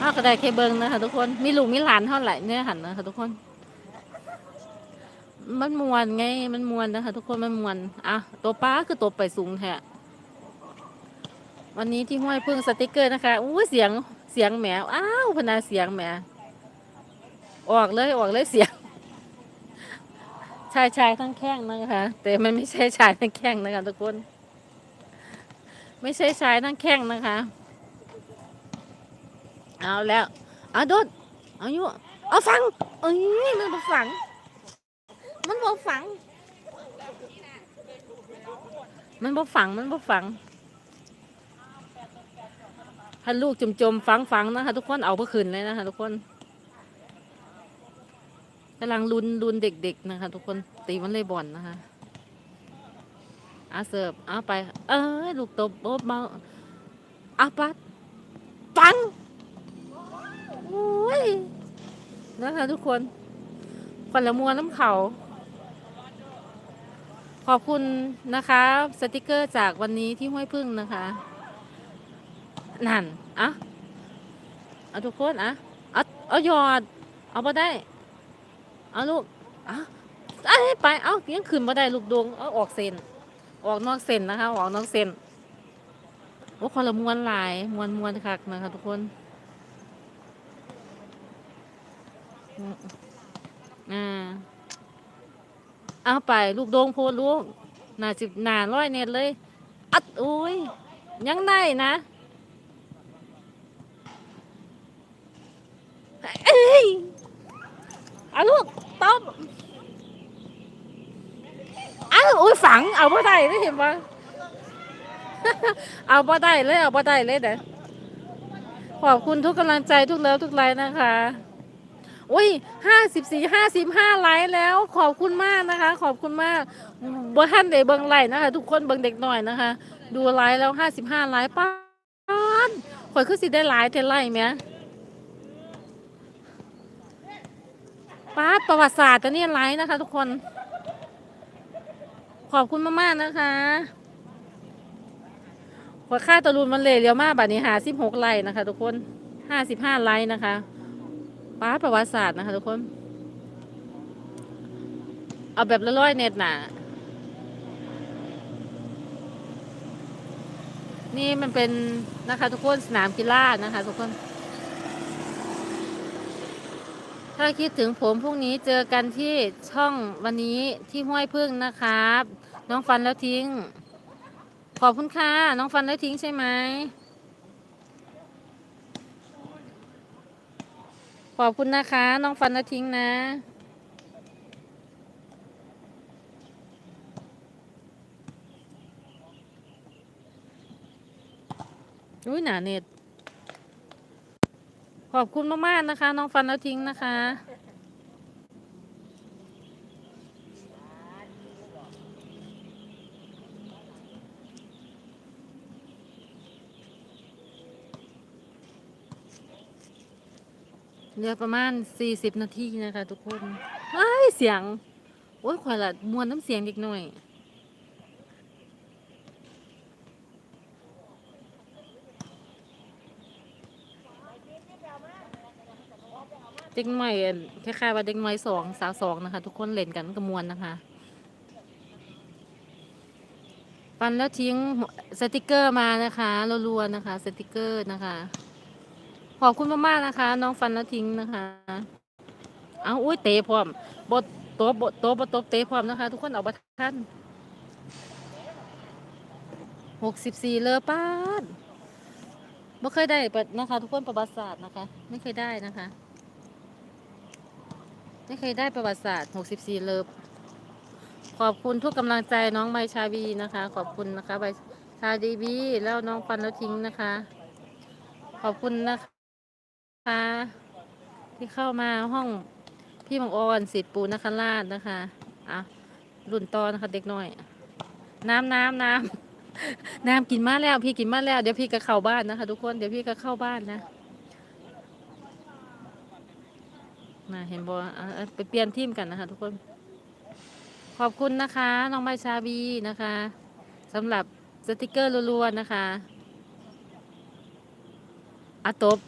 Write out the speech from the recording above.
อ้าวก็ได้แค่เบิ้งนะคะทุกคน มีลูกมีหลานเท่าไหร่เนี่ยหันนะคะทุกคน มันมวนไง มันมวนนะคะทุกคน มันมวน อะ ตัวป้าคือตัวไปสูงแท้วันนี้ที่ห้วยพึ่งสติกเกอร์นะคะ อู้เสียง เสียงแหมวอ้าวพนาเสียงแหมออกเลย ออกเลยเสียง ชายชายทั้งแข้งนะคะ แต่มันไม่ใช่ชายทั้งแข้งนะคะทุกคน ไม่ใช่ชายทั้งแข้งนะคะ เอาแล้วเอาโดดเอาอยู่เอาฟังเอ้ยมันบ่ฝัง มันบ่ฝัง มันบ่ฝังมันบ่ฝังถ้าลูกจมจมๆฝังฝังนะคะทุกคนเอาเพื่อคืนเลยนะคะทุกคนกำลังลุนลุนเด็กๆนะคะ ทุกคนตีมันเลยบอลนะคะอาเสิร์ฟเอาไป เอ้ยลูกตบโอ๊บมาอาปัดฟัง โอ้ยนะคะทุกคนคนละมวน้ำเขา ขอบคุณนะคะ สติกเกอร์จากวันนี้ที่ห้วยพึ่งนะคะ นั่นอะเอาทุกคนอะเอาเอาหยอด เอาไปได้ เอาลูกอะเอ้ไป เอายังขึ้นมาได้ลูกดวงเอาออกเส้นออกนอกเส้นนะคะ ออกนอกเส้นโอ้คนละมวนหลายมวนมวนคักนะคะ ทุกคน อ่าเอาไปลูกโดงโพดลูกหนาจิบหนาร้อยเน็ตเลย อัดโอ้ย ยังได้นะเอ้ยเอาลูกตบเอาโอ้ยฝัง เอาบ่ได้เลยเห็นปะเอาบ่ได้เลย เอาบ่ได้เลยเด้อขอบคุณทุกกำลังใจทุกเลิฟทุกไลน์นะคะ อุ้ยห้าสิบสี่ห้าสิบห้าไลค์แล้ว ขอบคุณมากนะคะ ขอบคุณมากบท่านเด็กเบิงไลค์นะคะ ทุกคนเบิงเด็กหน่อยนะคะ ดูไลค์แล้วห้าสิบห้าไลค์ป้านข่อยคือสิได้ไลค์เทไลค์ไหมป้าประวัติศาสตร์ตัวนี้ไลค์นะคะ ทุกคน ขอบคุณมากๆนะคะหัวค่าตะลุนมันเลยเรียวมากบัดนี้หาสิบหกไลค์นะคะ ทุกคนห้าสิบห้าไลค์นะคะ ป้าประวัติศาสตร์นะคะทุกคน เอาแบบละร้อยเน็ตหนานี่มันเป็นนะคะทุกคนสนามกีฬานะคะทุกคน ถ้าคิดถึงผมพรุ่งนี้เจอกันที่ช่องวันนี้ที่ห้วยพึ่งนะครับ น้องฟันแล้วทิ้ง ขอบคุณค่ะน้องฟันแล้วทิ้งใช่ไหม ขอบคุณนะคะ น้องฟันแล้วทิ้งนะ อุ้ยหนาเน็ต ขอบคุณมาก ๆ นะคะ น้องฟันแล้วทิ้งนะคะ เหลือประมาณ 40 นาทีนะคะทุกคนไอ้ายเสียง โอ้ยข่อยละมวนน้ำเสียงเด็กหน่อย เด็กใหม่คล้ายๆว่าเด็กใหม่สองสาวสองนะคะ ทุกคนเล่นกันกระมวลนะคะปันแล้วทิ้งสติกเกอร์มานะคะรัวๆนะคะ สติกเกอร์นะคะ ขอบคุณมากๆนะคะ น้องฟันแล้วทิ้งนะคะ เอาอุ้ยเตะพร้อมบทโต๊ะบทโต๊ะบทโต๊ะเตะพร้อมนะคะ ทุกคนเอาบัตรท่านหกสิบสี่เลอป้าดไม่เคยได้ปะนะคะ ทุกคนประวัติศาสตร์นะคะ ไม่เคยได้นะคะ ไม่เคยได้ประวัติศาสตร์หกสิบสี่เลิฟขอบคุณทุกกำลังใจน้องใบชาบีนะคะ ขอบคุณนะคะใบชาดีบีแล้วน้องฟันแล้วทิ้งนะคะ ขอบคุณนะ คะ ที่เข้ามาห้องพี่มังออนสิทธิ์ปูนคราชนะคะอะรุ่นตอนนะคะเด็กน้อย น้ำน้ำน้ำน้ำกินมาแล้ว พี่กินมาแล้ว เดี๋ยวพี่ก็เข้าบ้านนะคะ ทุกคนเดี๋ยวพี่ก็เข้าบ้านนะมาเห็นบอไปเปลี่ยนทีมกันนะคะ ทุกคน ขอบคุณนะคะ น้องใบชาบีนะคะสำหรับสติกเกอร์รัวๆนะคะอะตบ